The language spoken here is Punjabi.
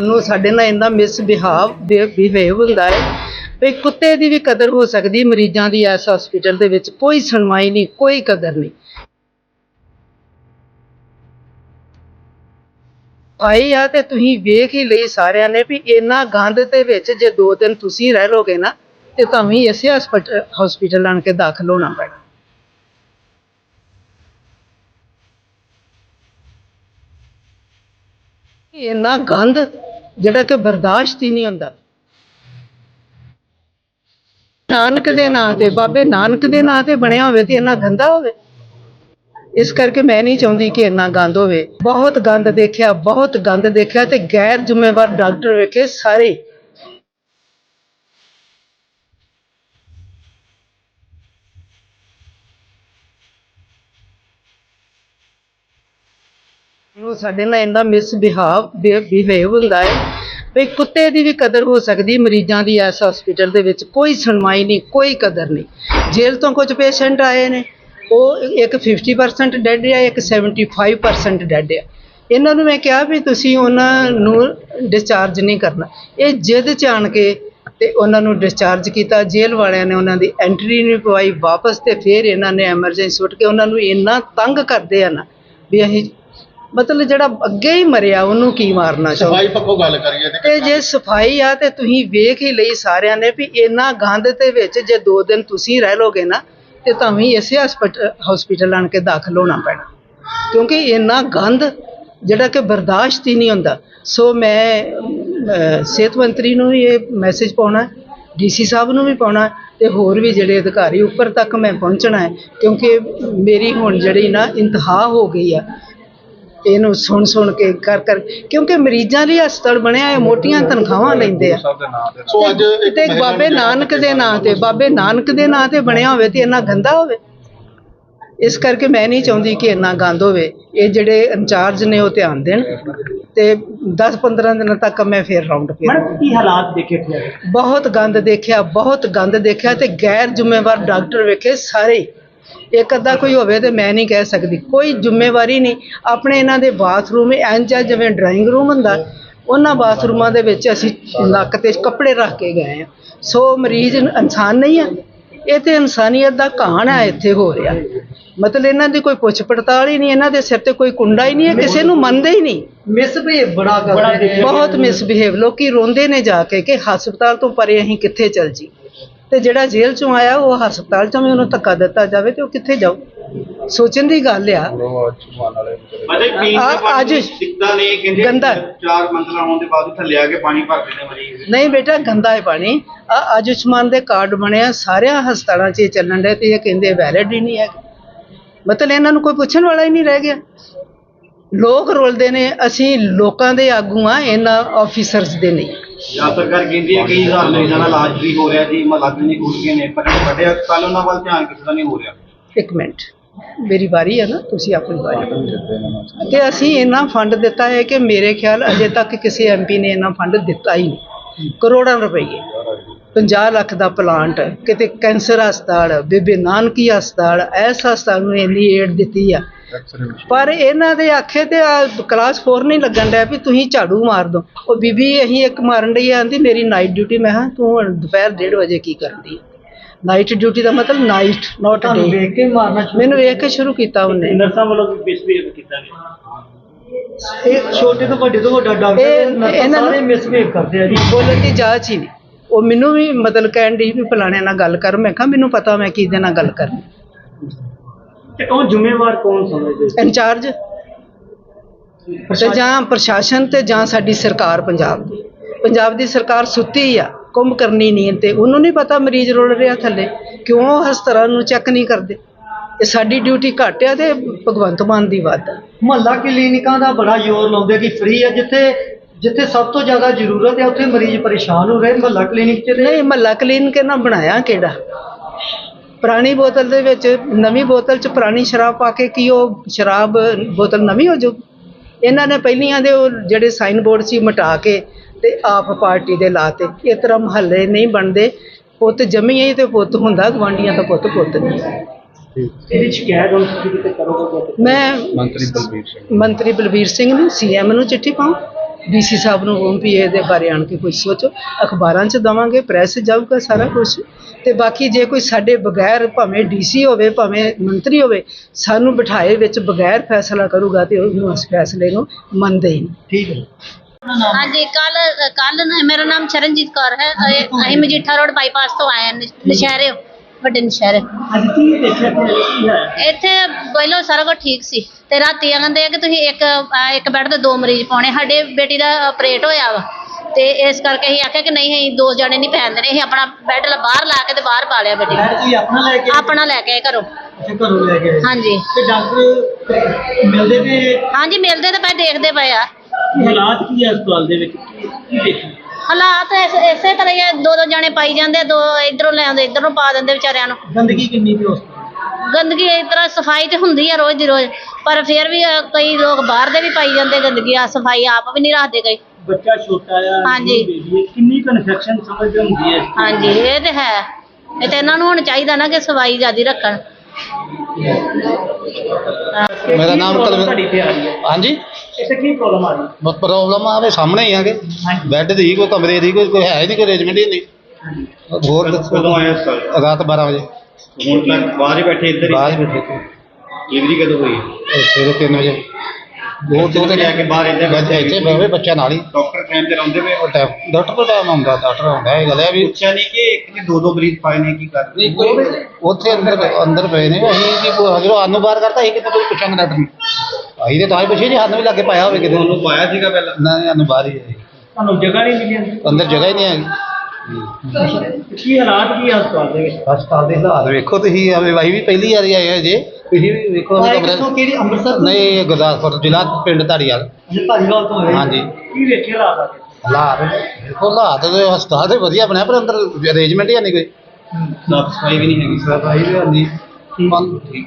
ਨੂੰ ਸਾਡੇ ਨਾਲ ਇੰਨਾ ਮਿਸਬਿਹਾਵ ਬਿਹੇਵ ਹੁੰਦਾ ਹੈ ਵੀ ਕੁੱਤੇ ਦੀ ਵੀ ਕਦਰ ਹੋ ਸਕਦੀ ਮਰੀਜ਼ਾਂ ਦੀ ਇਸ ਹਸਪੀਟਲ ਦੇ ਵਿੱਚ। ਕੋਈ ਸੁਣਵਾਈ ਨਹੀਂ, ਕੋਈ ਕਦਰ ਨਹੀਂ। ਆਈ ਆ ਤੇ ਤੁਸੀਂ ਵੇਖ ਹੀ ਲਈ ਸਾਰਿਆਂ ਨੇ ਵੀ ਇੰਨਾ ਗੰਦ ਦੇ ਵਿੱਚ ਜੇ ਦੋ ਦਿਨ ਤੁਸੀਂ ਰਹਿ ਲੋਗੇ ਨਾ, ਤੇ ਤੁਹਾਨੂੰ ਹੀ ਇਸੇ ਹਸਪੀਟਲ ਆਣ ਕੇ ਦਾਖਲ ਹੋਣਾ ਪੈਣਾ। ਇੰਨਾ ਗੰਦ ਜਿਹੜਾ ਕਿ ਬਰਦਾਸ਼ਤ ਹੀ ਨਹੀਂ ਹੁੰਦਾ। ਨਾਨਕ ਦੇ ਨਾਂ ਤੇ, ਬਾਬੇ ਨਾਨਕ ਦੇ ਨਾਂ ਤੇ ਬਣਿਆ ਹੋਵੇ ਤੇ ਇੰਨਾ ਗੰਦਾ ਹੋਵੇ। ਇਸ ਕਰਕੇ ਮੈਂ ਨਹੀਂ ਚਾਹੁੰਦੀ ਕਿ ਇੰਨਾ ਗੰਦ ਹੋਵੇ। ਬਹੁਤ ਗੰਦ ਦੇਖਿਆ, ਬਹੁਤ ਗੰਦ ਦੇਖਿਆ ਤੇ ਗੈਰ ਜ਼ਿੰਮੇਵਾਰ ਡਾਕਟਰ ਵੇਖੇ ਸਾਰੇ ਉਹ ਸਾਡੇ ਨਾਲ ਇੰਨਾ ਮਿਸਬਿਹਾਵ ਬਿਹੇਵ ਹੁੰਦਾ ਹੈ ਵੀ ਕੁੱਤੇ ਦੀ ਵੀ ਕਦਰ ਹੋ ਸਕਦੀ, ਮਰੀਜ਼ਾਂ ਦੀ ਇਸ ਹਸਪੀਟਲ ਦੇ ਵਿੱਚ ਕੋਈ ਸੁਣਵਾਈ ਨਹੀਂ, ਕੋਈ ਕਦਰ ਨਹੀਂ। ਜੇਲ੍ਹ ਤੋਂ ਕੁਝ ਪੇਸ਼ੈਂਟ ਆਏ ਨੇ, ਉਹ ਇੱਕ 50% ਡੈੱਡ ਆ, ਇੱਕ 75% ਡੈੱਡ ਆ। ਇਹਨਾਂ ਨੂੰ ਮੈਂ ਕਿਹਾ ਵੀ ਤੁਸੀਂ ਉਹਨਾਂ ਨੂੰ ਡਿਸਚਾਰਜ ਨਹੀਂ ਕਰਨਾ। ਇਹ ਜਿੱਦ ਚ ਆਣ ਕੇ ਤੇ ਉਹਨਾਂ ਨੂੰ ਡਿਸਚਾਰਜ ਕੀਤਾ, ਜੇਲ੍ਹ ਵਾਲਿਆਂ ਨੇ ਉਹਨਾਂ ਦੀ ਐਂਟਰੀ ਨਹੀਂ ਪਵਾਈ, ਵਾਪਸ ਤੇ ਫਿਰ ਇਹਨਾਂ ਨੇ ਐਮਰਜੈਂਸੀ ਉੱਠ ਕੇ ਉਹਨਾਂ ਨੂੰ ਇੰਨਾ ਤੰਗ ਕਰਦੇ ਆ ਨਾ, ਵੀ ਅਸੀਂ ਮਤਲਬ ਜਿਹੜਾ ਅੱਗੇ ਹੀ ਮਰਿਆ ਉਹਨੂੰ ਕੀ ਮਾਰਨਾ ਚਾਹੁੰਦੇ ਸਫ਼ਾਈ ਪੱਖੋਂ ਗੱਲ ਕਰੀਏ ਤੇ ਤੇ ਜੇ ਸਫ਼ਾਈ ਆ ਤੇ ਤੁਸੀਂ ਵੇਖ ਹੀ ਲਈ ਸਾਰਿਆਂ ਨੇ ਵੀ ਇੰਨਾ ਗੰਦ ਦੇ ਵਿੱਚ ਜੇ ਦੋ ਦਿਨ ਤੁਸੀਂ ਰਹਿ ਲੋਗੇ ਨਾ ਤੇ ਤੁਹਾਨੂੰ ਇਸੇ ਹਸਪੀਟਲ ਆਣ ਕੇ ਦਾਖਲ ਹੋਣਾ ਪੈਣਾ। ਕਿਉਂਕਿ ਇੰਨਾ ਗੰਦ ਜਿਹੜਾ ਕਿ ਬਰਦਾਸ਼ਤ ਹੀ ਨਹੀਂ ਹੁੰਦਾ। ਸੋ ਮੈਂ ਸਿਹਤ ਮੰਤਰੀ ਨੂੰ ਵੀ ਇਹ ਮੈਸੇਜ ਪਾਉਣਾ ਡੀਸੀ ਸਾਹਿਬ ਨੂੰ ਵੀ ਪਾਉਣਾ ਤੇ ਹੋਰ ਵੀ ਜਿਹੜੇ ਅਧਿਕਾਰੀ ਉੱਪਰ ਤੱਕ ਮੈਂ ਪਹੁੰਚਣਾ ਹੈ। ਕਿਉਂਕਿ ਮੇਰੀ ਹੁਣ ਜਿਹੜੀ ਨਾ ਇੰਤਹਾ ਹੋ ਗਈ ਆ ਇਹਨੂੰ ਸੁਣ ਸੁਣ ਕੇ ਕਰ ਕਰ ਕਿਉਂਕਿ ਮਰੀਜ਼ਾਂ ਲਈ ਹਸਪਤਾਲ ਬਣਿਆ ਹੈ ਮੋਟੀਆਂ ਤਨਖਾਹਾਂ ਲੈਂਦੇ ਆ। ਸੋ ਅੱਜ ਇੱਕ ਤੇ ਬਾਬੇ ਨਾਨਕ ਦੇ ਨਾਂ ਤੇ ਬਾਬੇ ਨਾਨਕ ਦੇ ਨਾਂ ਤੇ ਬਣਿਆ ਹੋਵੇ ਤੇ ਇੰਨਾ ਗੰਦਾ ਹੋਵੇ। ਇਸ ਕਰਕੇ ਮੈਂ ਨਹੀਂ ਚਾਹੁੰਦੀ ਕਿ ਇੰਨਾ ਗੰਦ ਹੋਵੇ। ਇਹ ਜਿਹੜੇ ਇੰਚਾਰਜ ਨੇ ਉਹ ਧਿਆਨ ਦੇਣ ਤੇ 10-15 ਦਿਨਾਂ ਤੱਕ ਮੈਂ ਫੇਰ ਰਾਉਂਡ ਫੇਰ ਮੈਡਮ ਕੀ ਹਾਲਾਤ ਦੇਖੇ ਥੇ ਬਹੁਤ ਗੰਦ ਦੇਖਿਆ ਬਹੁਤ ਗੰਦ ਦੇਖਿਆ ਤੇ ਗੈਰ ਜ਼ਿੰਮੇਵਾਰ ਡਾਕਟਰ ਵੇਖੇ ਸਾਰੇ। ਇੱਕ ਅੱਧਾ ਕੋਈ ਹੋਵੇ ਤੇ ਮੈਂ ਨਹੀਂ ਕਹਿ ਸਕਦੀ। ਕੋਈ ਜ਼ਿੰਮੇਵਾਰੀ ਨਹੀਂ। ਆਪਣੇ ਇਹਨਾਂ ਦੇ ਬਾਥਰੂਮ ਇੰਜ ਆ ਜਿਵੇਂ ਡਰਾਇੰਗ ਰੂਮ ਹੁੰਦਾ ਉਹਨਾਂ ਬਾਥਰੂਮਾਂ ਦੇ ਵਿੱਚ ਅਸੀਂ ਲੱਕ ਤੇ ਕੱਪੜੇ ਰੱਖ ਕੇ ਗਏ ਆ ਸੋ ਮਰੀਜ਼ ਇਨਸਾਨ ਨਹੀਂ ਆ ਇਹ ਤੇ ਇਨਸਾਨੀਅਤ ਦਾ ਕਹਾਣ ਹੈ ਇੱਥੇ ਹੋ ਰਿਹਾ। ਮਤਲਬ ਇਹਨਾਂ ਦੀ ਕੋਈ ਪੁੱਛ ਪੜਤਾਲ ਹੀ ਨਹੀਂ ਇਹਨਾਂ ਦੇ ਸਿਰ ਤੇ ਕੋਈ ਕੁੰਡਾ ਹੀ ਨਹੀਂ ਹੈ ਕਿਸੇ ਨੂੰ ਮੰਨਦੇ ਹੀ ਨਹੀਂ। ਮਿਸ ਵੀ ਬੜਾ ਕਰਦੇ ਬਹੁਤ ਮਿਸਬਿਹੇਵ ਲੋਕੀ ਰੋਂਦੇ ਨੇ ਜਾ ਕੇ ਕਿ ਹਸਪਤਾਲ ਤੋਂ ਪਰੇ ਅਸੀਂ ਕਿੱਥੇ ਚੱਲ ਜੀ ਤੇ ਜਿਹੜਾ ਜੇਲ੍ਹ ਚੋਂ ਆਇਆ ਉਹ ਹਸਪਤਾਲ ਚੋਂ ਵੀ ਉਹਨੂੰ ਧੱਕਾ ਦਿੱਤਾ ਜਾਵੇ ਤੇ ਉਹ ਕਿੱਥੇ ਜਾਊ? ਸੋਚਣ ਦੀ ਗੱਲ ਆ। ਅਜੇ ਪੀਣ ਆ- ਦੇ ਪਾਣੀ ਅੱਜ ਦੀ ਦਿੱਕਤਾਂ ਨੇ ਕਹਿੰਦੇ ਗੰਦਾ। ਚਾਰ ਮੰਜ਼ਲਾਂ ਹੋਣ ਦੇ ਬਾਅਦ ਥੱਲੇ ਆ ਕੇ ਪਾਣੀ ਭਰਦੇ ਨੇ ਮਰੀਜ਼। ਨਹੀਂ ਬੇਟਾ ਗੰਦਾ ਹੈ ਪਾਣੀ। ਆ ਆਯੁਸ਼ਮਾਨ ਦੇ ਕਾਰਡ ਬਣਿਆ ਸਾਰਿਆਂ ਹਸਪਤਾਲਾਂ 'ਚ ਇਹ ਚੱਲਣ ਦੇ ਤੇ ਇਹ ਕਹਿੰਦੇ ਵੈਲਿਡ ਹੀ ਨਹੀਂ ਹੈ ਮਤਲਬ ਇਹਨਾਂ ਨੂੰ ਕੋਈ ਪੁੱਛਣ ਵਾਲਾ ਹੀ ਨਹੀਂ ਰਹਿ ਗਿਆ। ਲੋਕ ਰੋਲਦੇ ਨੇ ਅਸੀਂ ਲੋਕਾਂ ਦੇ ਆਗੂ ਆ ਇਹਨਾਂ ਆਫੀਸਰਸ ਦੇ ਨਹੀਂ। ਜਾਂ ਸਰਕਾਰ ਕਹਿੰਦੀ ਹੈ ਕਈ ਹਜ਼ਾਰ ਮਰੀਜ਼ਾਂ ਦਾ ਇਲਾਜ ਵੀ ਹੋ ਰਿਹਾ ਜੀ ਮਹੱਲਾ ਕਲੀਨਿਕ ਖੁੱਲ ਗਏ ਨੇ ਪਰ ਵੱਡੇ ਹਸਪਤਾਲ ਉਹਨਾਂ ਵੱਲ ਧਿਆਨ ਕਿਸੇ ਦਾ ਨਹੀਂ ਹੋ ਰਿਹਾ। ਇੱਕ ਮਿੰਟ। ਮੇਰੀ ਵਾਰੀ ਹੈ ਨਾ, ਤੁਸੀਂ ਆਪਣੀ ਵਾਰੀ। ਕਿ ਅਸੀਂ ਇੰਨਾ ਫੰਡ ਦਿੱਤਾ ਹੈ ਕਿ ਮੇਰੇ ਖਿਆਲ ਅਜੇ ਤੱਕ ਕਿਸੇ ਐਮਪੀ ਨੇ ਇੰਨਾ ਫੰਡ ਦਿੱਤਾ ਹੀ ਨਹੀਂ। ਕਰੋੜਾਂ ਰੁਪਏ। 50 ਲੱਖ ਦਾ ਪਲਾਂਟ ਕਿਤੇ ਕੈਂਸਰ ਹਸਪਤਾਲ, ਬੇਬੇ ਨਾਨਕੀ ਹਸਪਤਾਲ ਐਸ ਹਸਪਤਾਲ ਨੂੰ ਇੰਨੀ ਏਡ ਦਿੱਤੀ ਆ। ਪਰ ਇਹਨਾਂ ਦੇ ਆਖੇ ਤੇ ਕਲਾਸ 4 ਨਹੀਂ ਲੱਗਣ ਡਿਆ ਵੀ ਤੁਸੀਂ ਝਾੜੂ ਮਾਰ ਦੋ। ਉਹ ਬੀਬੀ ਅਸੀਂ ਇੱਕ ਮਾਰਨ ਡਈ ਆਂਦੀ ਮੇਰੀ ਨਾਈਟ ਡਿਊਟੀ ਮੈਂ ਹਾਂ ਤੂੰ ਹੁਣ ਦੁਪਹਿਰ 1:30 ਵਜੇ ਕੀ ਕਰਦੀ? ਨਾਈਟ ਡਿਊਟੀ ਦਾ ਮਤਲਬ ਨਾਈਟ ਨਾਟ ਤੁਹਾਨੂੰ ਡੇ ਵੇਖ ਕੇ ਮਾਰਨਾ ਸ਼ੁਰੂ ਮੈਨੂੰ ਵੇਖ ਕੇ ਸ਼ੁਰੂ ਕੀਤਾ ਉਹਨੇ। ਨਰਸਾਂ ਵੱਲੋਂ ਵੀ ਮਿਸਬੀਹੇਵ ਕੀਤਾ ਗਿਆ? ਇਹ ਛੋਟੇ ਤੋਂ ਵੱਡੇ ਤੋਂ ਵੱਡਾ ਡਾਕਟਰ ਸਾਰੇ ਮਿਸਬੀਹੇਵ ਕਰਦੇ ਆ ਜੀ। ਬੋਲਣ ਦੀ ਜਾਚ ਹੀ ਨਹੀਂ। ਉਹ ਮੈਨੂੰ ਵੀ ਮਤਲਬ ਕਹਿਣ ਦੀ ਵੀ ਫਲਾਣੇ ਨਾਲ ਗੱਲ ਕਰ ਮੈਂ ਕਿਹਾ ਮੈਨੂੰ ਪਤਾ ਮੈਂ ਕਿਹਦੇ ਨਾਲ ਗੱਲ ਕਰਨੀ। ਤੇ ਉਹ ਜ਼ਿੰਮੇਵਾਰ ਕੌਣ ਸਮਝਦੇ? ਇੰਚਾਰਜ। ਤੇ ਜਾਂ ਪ੍ਰਸ਼ਾਸਨ ਤੇ ਜਾਂ ਸਾਡੀ ਸਰਕਾਰ ਪੰਜਾਬ ਦੀ। ਪੰਜਾਬ ਦੀ ਸਰਕਾਰ ਸੁੱਤੀ ਆ ਕੁੰਭ ਕਰਨੀ ਨਹੀਂ ਤੇ ਉਹਨੂੰ ਨਹੀਂ ਪਤਾ ਮਰੀਜ਼ ਰੁਲ ਰਿਹਾ ਥੱਲੇ। ਕਿਉਂ ਉਹ ਹਸਪਤਾਲਾਂ ਨੂੰ ਚੈੱਕ ਨਹੀਂ ਕਰਦੇ? ਇਹ ਸਾਡੀ ਡਿਊਟੀ ਘੱਟ ਆ ਤੇ ਭਗਵੰਤ ਮਾਨ ਦੀ ਵੱਧ ਆ। ਮਹੱਲਾ ਕਲੀਨਿਕਾਂ ਦਾ ਬੜਾ ਜ਼ੋਰ ਲਾਉਂਦੇ ਕਿ ਫ੍ਰੀ ਹੈ ਜਿੱਥੇ ਜਿੱਥੇ ਸਭ ਤੋਂ ਜ਼ਿਆਦਾ ਜ਼ਰੂਰਤ ਹੈ ਉੱਥੇ ਮਰੀਜ਼ ਪਰੇਸ਼ਾਨ ਹੋ ਰਹੇ ਮਹੱਲਾ ਕਲੀਨਿਕ 'ਚ ਤੇ ਨਹੀਂ ਮਹੱਲਾ ਕਲੀਨਿਕ ਇਹਨਾਂ ਬਣਾਇਆ ਕਿਹੜਾ? ਪੁਰਾਣੀ ਬੋਤਲ ਦੇ ਵਿੱਚ ਨਵੀਂ ਬੋਤਲ 'ਚ ਪੁਰਾਣੀ ਸ਼ਰਾਬ ਪਾ ਕੇ ਕੀ ਉਹ ਸ਼ਰਾਬ ਬੋਤਲ ਨਵੀਂ ਹੋ ਜਾਊ? ਇਹਨਾਂ ਨੇ ਪਹਿਲੀਆਂ ਦੇ ਉਹ ਜਿਹੜੇ ਸਾਈਨ ਬੋਰਡ ਸੀ ਮਿਟਾ ਕੇ ਤੇ ਆਪ ਪਾਰਟੀ ਦੇ ਲਾਤੇ ਇਸ ਤਰ੍ਹਾਂ ਮਹੱਲੇ ਨਹੀਂ ਬਣਦੇ। ਪੁੱਤ ਜੰਮੀਏ ਤੇ ਪੁੱਤ ਹੁੰਦਾ ਗਵਾਂਡੀਆਂ ਦਾ ਪੁੱਤ ਪੁੱਤ ਨਹੀਂ। ਇਹਦੀ ਸ਼ਿਕਾਇਤ ਹੁਣ ਤੁਸੀਂ ਕਿਤੇ ਕਰੋਗੇ ਮੈਂ ਮੰਤਰੀ ਬਲਬੀਰ ਸਿੰਘ। ਮੰਤਰੀ ਬਲਬੀਰ ਸਿੰਘ ਨੂੰ ਸੀਐਮ ਨੂੰ ਚਿੱਠੀ ਪਾਉਂ। ਡੀਸੀ ਸਾਹਿਬ ਨੂੰ ਕਹੂੰ ਵੀ ਇਹਦੇ ਬਾਰੇ ਆਣ ਕੇ ਕੁਝ ਸੋਚੋ। ਅਖਬਾਰਾਂ 'ਚ ਦਵਾਂਗੇ ਪ੍ਰੈਸ ਜਾਊਗਾ ਸਾਰਾ ਕੁਝ ਤੇ ਬਾਕੀ ਜੇ ਕੋਈ ਸਾਡੇ ਬਗੈਰ ਭਾਵੇਂ ਡੀਸੀ ਹੋਵੇ ਭਾਵੇਂ ਮੰਤਰੀ ਹੋਵੇ ਸਾਨੂੰ ਬਿਠਾਏ ਵਿੱਚ ਬਗੈਰ ਫੈਸਲਾ ਕਰੂਗਾ ਤੇ ਉਹਨੂੰ ਉਸ ਫੈਸਲੇ ਨੂੰ ਮੰਨਦੇ ਹੀ ਨਹੀਂ। ਠੀਕ ਹੈ ਹਾਂਜੀ ਕੱਲ ਕੱਲ ਮੇਰਾ ਨਾਮ ਚਰਨਜੀਤ ਕੌਰ ਹੈ। ਅਸੀਂ ਮਜੀਠਾ ਰੋਡ ਬਾਈਪਾਸ ਤੋਂ ਆਏ ਹਾਂ ਨਿ- ਨਸ਼ਹਿਰੇ। ਵੱਡੇ ਨਸ਼ਹਿਰੇ ਅੱਜ ਕੀ ਦੇਖਿਆ ਕਿ ਕੀ ਇੱਥੇ ਪਹਿਲਾਂ ਸਾਰਾ ਕੁਝ ਠੀਕ ਸੀ। ਤੇ ਰਾਤੀ ਆਂਦੇ ਆ ਕਿ ਤੁਸੀਂ ਇੱਕ ਇੱਕ ਬੈੱਡ ਤੇ ਦੋ ਮਰੀਜ਼ ਪਾਉਣੇ। ਸਾਡੇ ਬੇਟੀ ਦਾ ਆਪਰੇਟ ਹੋਇਆ ਵਾ। ਤੇ ਇਸ ਕਰਕੇ ਅਸੀਂ ਆਖਿਆ ਕਿ ਨਹੀਂ ਅਸੀਂ ਦੋ ਜਣੇ ਨਹੀਂ ਪੈਣ ਦੇਣੇ ਅਸੀਂ ਆਪਣਾ ਬੈੱਡ ਲ ਬਾਹਰ ਲਾ ਕੇ ਤੇ ਬਾਹਰ ਪਾ ਲਿਆ ਬੇਟੀ। ਨੂੰ। ਬੈਡ ਤੁਸੀਂ ਆਪਣਾ ਲੈ ਕੇ ਆਪਣਾ ਲੈ ਕੇ ਆਏ ਘਰੋਂ। ਅੱਛਾ ਘਰੋਂ ਲੈ ਕੇ ਆਏ। ਹਾਂਜੀ। ਤੇ ਡਾਕਟਰ ਮਿਲਦੇ ਤੇ ਹਾਂਜੀ ਮਿਲਦੇ ਤਾਂ ਪਏ ਦੇਖਦੇ ਪਏ ਆ। ਹਾਲਾਤ ਕੀ ਹੈ ਹਸਪਤਾਲ ਦੇ ਵਿੱਚ? ਕੀ ਦੇਖਿਆ? ਹਾਲਾਤ ਇਸ- ਇਸੇ ਤਰ੍ਹਾਂ ਹੀ ਆ, ਦੋ ਦੋ ਜਣੇ ਪਾਈ ਜਾਂਦੇ ਦੋ ਇਧਰੋਂ ਲੈ ਆਉਂਦੇ ਇਧਰੋਂ ਪਾ ਦਿੰਦੇ ਵਿਚਾਰਿਆਂ ਨੂੰ। ਗੰਦਗੀ ਕਿੰਨੀ ਕੁ ਹਸਪਤਾਲ ਗੰਦਗੀ ਇਸ ਤਰ੍ਹਾਂ ਸਫ਼ਾਈ ਤੇ ਹੁੰਦੀ ਆ ਰੋਜ਼ ਦੀ ਰੋਜ਼ ਪਰ ਫਿਰ ਵੀ ਅ, ਕਈ ਲੋਕ ਬਾਹਰ ਦੇ ਵੀ ਪਾਈ ਜਾਂਦੇ ਗੰਦਗੀ ਆ ਸਫ਼ਾਈ ਆਪ ਵੀ ਨਹੀਂ ਰੱਖਦੇ ਕਈ। ਬੱਚਾ ਛੋਟਾ ਆ ਹਾਂਜੀ। ਹੈ ਕਿੰਨੀ ਕਨਫੈਕਸ਼ਨ ਸਮਝ ਹੁੰਦੀ ਹੈ ਹਾਂਜੀ ਇਹ ਤੇ ਹੈ। ਇਹ ਤੇ ਇਹਨਾਂ ਨੂੰ ਹੁਣ ਚਾਹੀਦਾ ਨਾ ਕਿ ਸਫ਼ਾਈ ਜ਼ਿਆਦੀ ਰੱਖਣ। ਮੇਰਾ ਨਾਮ ਤੁਹਾਡੀ ਤੇ ਆ ਰਹੀ ਹੈ? ਹਾਂਜੀ? ਇੱਥੇ ਕੀ ਪ੍ਰੋਬਲਮ ਆ ਰਹੀ? ਹੈ ਪ੍ਰੋਬਲਮ ਆਵੇ ਸਾਹਮਣੇ ਹੀ ਆਗੇ। ਹਾਂਜੀ। ਬੈੱਡ ਦੀ ਕੋਈ ਕਮਰੇ ਦੀ ਕੋਈ ਕੋਈ ਹੈ ਹੀ ਨਹੀਂ ਕੋਈ ਅਰੇਂਜਮੈਂਟ ਹੀ ਨਹੀਂ। ਹੋਰ ਕਦੋਂ ਆਏ ਹਸਪਤਾਲ ਰਾਤ 12 ਵਜੇ। ਹੁਣ ਤੱਕ ਬਾਹਰ ਹੀ ਬੈਠੇ ਇੱਧਰ ਬਾਅਦ ਬੈਠੇ ਸੀ। ਡਿਲੀਵਰੀ ਕਦੋਂ ਹੋਈ? ਇਹ ਸਵੇਰੇ 3 ਵਜੇ। ਦੋ ਦੋ ਇੱਥੇ ਲਿਆ ਕੇ ਬਾਹਰ ਇੱਧਰ ਬੱਚੇ ਇੱਥੇ ਬਹਿਵੇ ਬੱਚਾ ਨਾਲ ਹੀ। ਡਾਕਟਰ ਟਾਈਮ ਤੇ ਰਹਿੰਦੇ ਪਏ? ਉਹ ਟਾਈਮ ਡਾਕਟਰ ਕੋਲ ਟਾਈਮ ਆਉਂਦਾ ਡਾਕਟਰ ਆਉਂਦਾ ਇਹ ਗੱਲ ਹੈ ਵੀ ਪੁੱਛਿਆ ਨਹੀਂ ਕਿ ਇੱਕ ਨੇ ਦੋ ਦੋ ਮਰੀਜ਼ ਪਾਏ ਨੇ ਕੀ ਕਰ ਰਹੇ ਉੱਥੇ ਅੰਦਰ ਅੰਦਰ ਪਏ ਨੇ ਅਸੀਂ ਕੀ ਜਦੋਂ ਸਾਨੂੰ ਬਾਹਰ ਕਰਤਾ ਅਸੀਂ ਕਿਤੇ ਕੋਈ ਪੁੱਛਾਂਗੇ ਡਾਕਟਰ ਨੂੰ ਅਸੀਂ ਤੇ ਤਾਂ ਹੀ ਪੁੱਛੇ ਜੀ ਸਾਨੂੰ ਵੀ ਲੱਗੇ ਪਾਇਆ ਹੋਵੇ ਕਿਤੇ ਉਹਨੂੰ ਪਾਇਆ ਸੀਗਾ ਪਹਿਲਾਂ ਨਾ ਸਾਨੂੰ ਬਾਹਰ ਹੀ ਹੈ। ਤੁਹਾਨੂੰ ਜਗ੍ਹਾ ਨਹੀਂ ਮਿਲੀ ਅੰਦਰ? ਅੰਦਰ ਜਗ੍ਹਾ ਹੀ ਨਹੀਂ ਹੈਗੀ ਕੀ ਹਾਲਾਤ ਕੀ ਹੈ ਹਸਪਤਾਲ ਦੇ ਵਿੱਚ ਹਸਪਤਾਲ ਦੇ ਹਾਲਾਤ ਵੇਖੋ ਤੁਸੀਂ ਆਵੇ ਵਾਈ ਵੀ ਪਹਿਲੀ ਵਾਰੀ ਆਏ ਹੋ ਜੇ ਤੁਸੀਂ ਵੀ ਵੇਖੋ ਆਏ ਕਮਰਾ ਕਿੱਥੋਂ ਕਿਹੜੀ ਅੰਮ੍ਰਿਤਸਰ ਤੋਂ? ਨਹੀਂ ਇਹ ਗੁਰਦਾਸਪੁਰ ਜ਼ਿਲ੍ਹਾ ਪਿੰਡ ਧਾਰੀਵਾਲ ਤੋਂ ਹਾਂਜੀ। ਕੀ ਵੇਖਿਆ ਹਾਲਾਤ ਆ ਕੇ? ਹਾਲਾਤ ਦੇਖੋ ਹਾਲਾਤ ਦੇ ਹਸਪਤਾਲ ਦੇ ਵਧੀਆ ਬਣਿਆ ਪਰ ਅੰਦਰ ਅਰੇਂਜਮੈਂਟ ਹੀ ਨਹੀਂ ਕੋਈ। ਸਾਫ਼ ਸਫ਼ਾਈ ਵੀ ਨਹੀਂ ਹੈਗੀ ਸਫ਼ਾਈ ਵੀ ਹਾਂਜੀ ਠੀਕ।